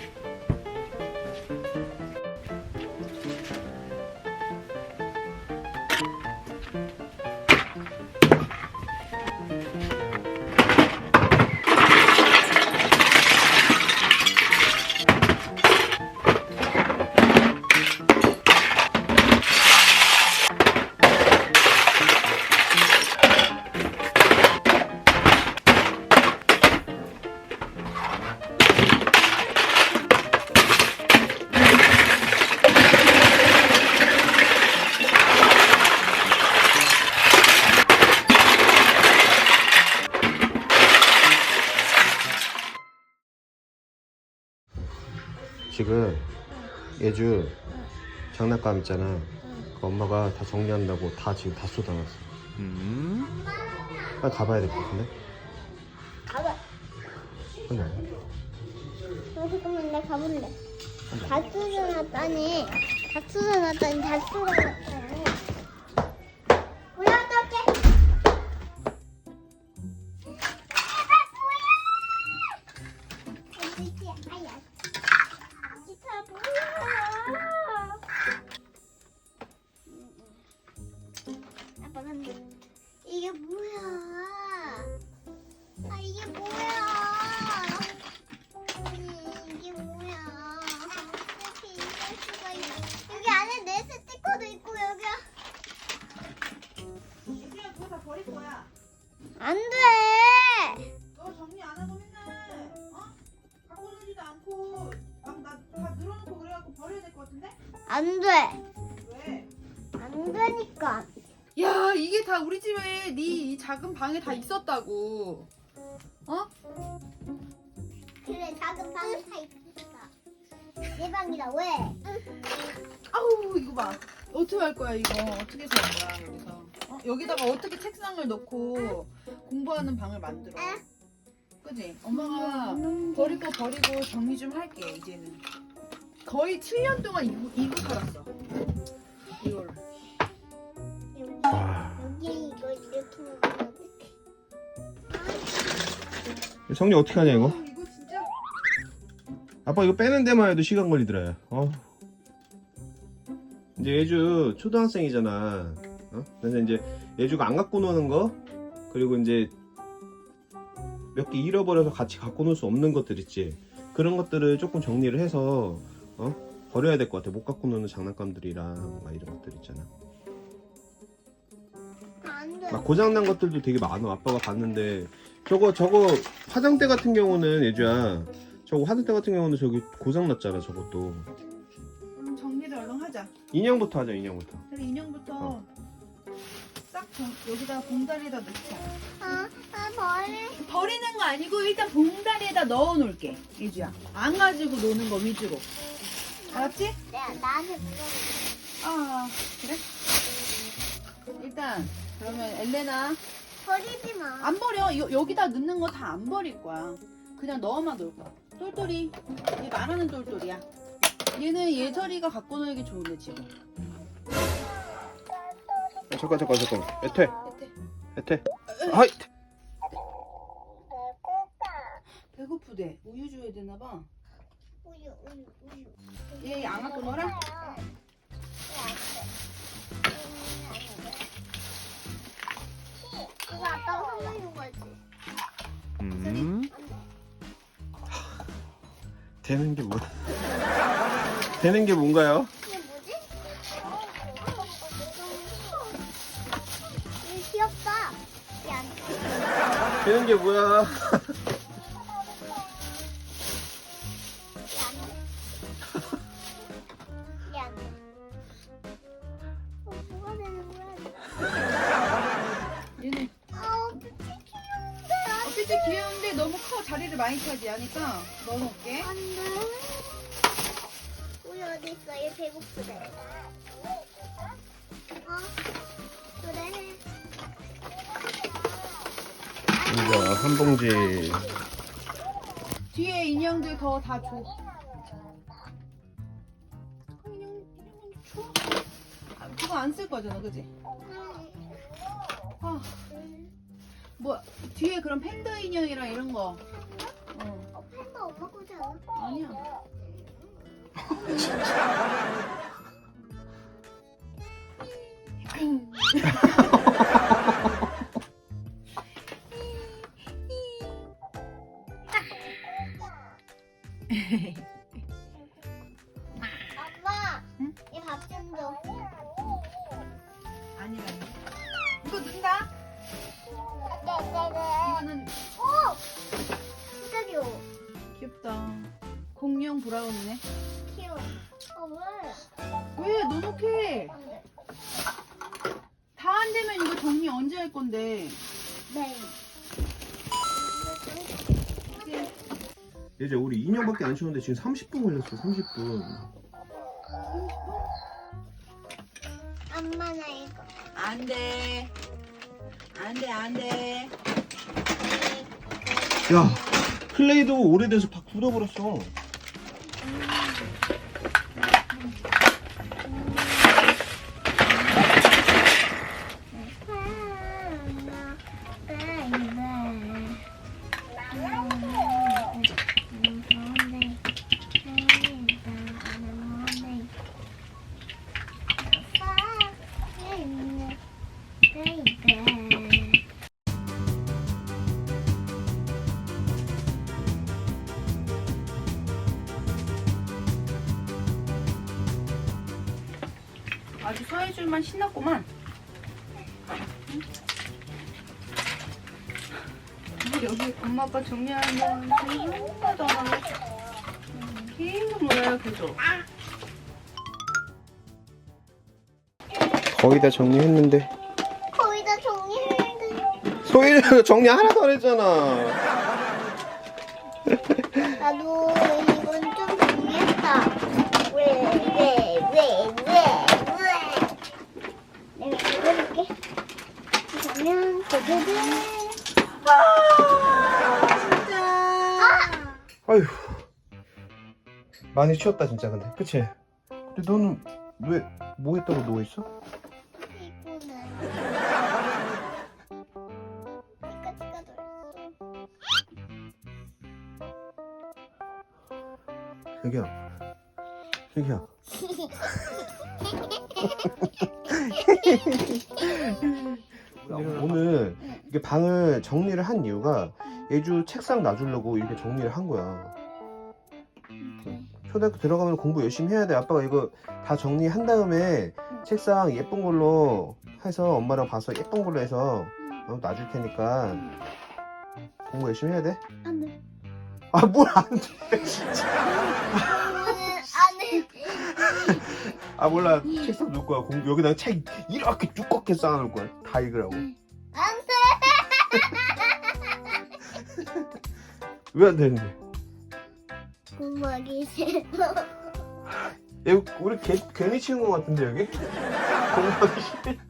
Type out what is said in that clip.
지 예주 장난감 있잖아. 그 엄마가 다 정리한다고 다 지금 다 쏟아놨어. 음. 빨리 가봐야 될 것 같은데? 가봐. 근데 어, 잠깐만 나 가볼래. 다 뜯어놨다니. 다 뜯어놨다니. 다 뜯어놨다니. 간다. 이게 뭐야? 아 이게 뭐야? 아니 이게 뭐야? 어떻게 이럴 수가 있어? 여기 안에 내 스티커도 있고 여기야. 그거 다 버릴 거야. 안 돼. 너 정리 안 하고 맨날 어? 갖고 놀지도 않고 막나다 늘어놓고 그래갖고 버려야 될 것 같은데? 안 돼. 왜? 안 되니까. 야 이게 다 우리 집에 네 이 작은 방에 다 있었다고. 어? 그래 작은 방에 다 있어. 내 방이다 왜? 아우 이거 봐. 어떻게 할 거야 이거? 어떻게 살 거야 여기서? 어? 여기다가 어떻게 책상을 넣고 공부하는 방을 만들어? 그지? 엄마가 버릴 거 버리고 정리 좀 할게 이제는. 거의 7년 동안 이고 살았어. 이걸. 와. 여기에 이거 이렇게 놓으면 어떡해? 정리 어떻게 하냐 이거? 어, 이거 진짜 아빠 이거 빼는 데만 해도 시간 걸리더라. 어. 이제 예주 초등학생이잖아. 어? 그래서 이제 예주가 안 갖고 노는 거 그리고 이제 몇 개 잃어버려서 같이 갖고 놀 수 없는 것들 있지. 그런 것들을 조금 정리를 해서 어? 버려야 될 것 같아. 못 갖고 노는 장난감들이랑 막 이런 것들 있잖아. 막 고장난 것들도 되게 많아. 아빠가 봤는데 저거 저거 화장대 같은 경우는 예주야. 저거 화장대 같은 경우는 저기 고장났잖아. 저것도. 음, 정리를 얼른 하자. 인형부터 하자. 인형부터. 그래 인형부터 어. 싹 정- 여기다 봉다리에다 넣자. 아, 아 버리. 버리는 거 아니고 일단 봉다리에다 넣어 놓을게. 이주야. 안 가지고 노는 거 위주로. 알았지? 내가 나한테 물어볼게. 아 그래? 일단 그러면 엘레나 버리지 마. 안 버려. 여, 여기다 넣는 거 다 안 버릴 거야. 그냥 넣어만 놓을 거야. 똘똘이. 얘 말하는 똘똘이야. 얘는 예설이가 갖고 놀기 좋은데 지금. 아, 잠깐 잠깐 잠깐. 에테 에테. 에테. 아이. 배고프대. 우유 줘야 되나 봐. 우유 우유 우유. 얘 안 갖고 놀아? 이거 되는 게 뭐? 되는 게 뭔가요? 이게 뭐지? 귀엽다. 이게 안 돼. 되는 게 뭐야? 자리를 많이 차지하니까 넣어놓을게. 안 돼. 우리 어디 있어? 얘 배고프대. 어? 그래. 이거 한 봉지. 뒤에 인형들 더 다 줘. 인형, 인형은 줘. 아, 그거 안 쓸 거잖아, 그지? 아, 뭐, 뒤에 그런 팬더 인형이랑 이런 거. 어, 어, 팬더 엄마 거지 않아? 아니야. 이거는 오! 진짜 귀여워. 귀엽다. 공룡 브라운이네. 귀여워. 어, 왜? 왜 너놓게 안 돼. 다 안 되면 이거 정리 언제 할 건데? 네. 이제 이제 우리 2년밖에 안 쉬었는데 지금 30분 걸렸어 30분 엄마 나 이거. 안 돼. 안 돼, 안 돼. 야 클레이도 오래돼서 다 굳어버렸어 Baby. 서해줄만 신났구만. 응? 여기 엄마 아빠 정리하면 행복하잖아. 계속 놀아요, 계속. 거의 다 정리했는데 거의 다 정리했는데 소희는 정리 하나도 안 했잖아 나도 이건 좀 정리했다. 왜, 왜, 왜, 왜, 왜. 내가 이거 해볼게. 그러면, 두두두. 진짜. 아! 아휴 많이 쉬었다 진짜 근데 그치? 근데 너는 왜 뭐 했다고 누워있어? 여기야 여기야 오늘 이게 방을 정리를 한 이유가 예주 책상 놔주려고 이렇게 정리를 한 거야. 초등학교 들어가면 공부 열심히 해야 돼. 아빠가 이거 다 정리한 다음에 책상 예쁜 걸로 해서 엄마랑 봐서 예쁜 걸로 해서 어, 놔줄 테니까 공부 열심히 해야 돼? 안 돼. 아 뭘 안 돼? 이거는 안 해. 아 몰라. 책상 놓을 거야 공부 여기다 책 이렇게 두껍게 쌓아놓을 거야 다 읽으라고 안 돼. 왜 안 되는데? 공부하기 싫어. 얘 우리 개, 괜히 치는 거 같은데 여기? 공부하기 싫어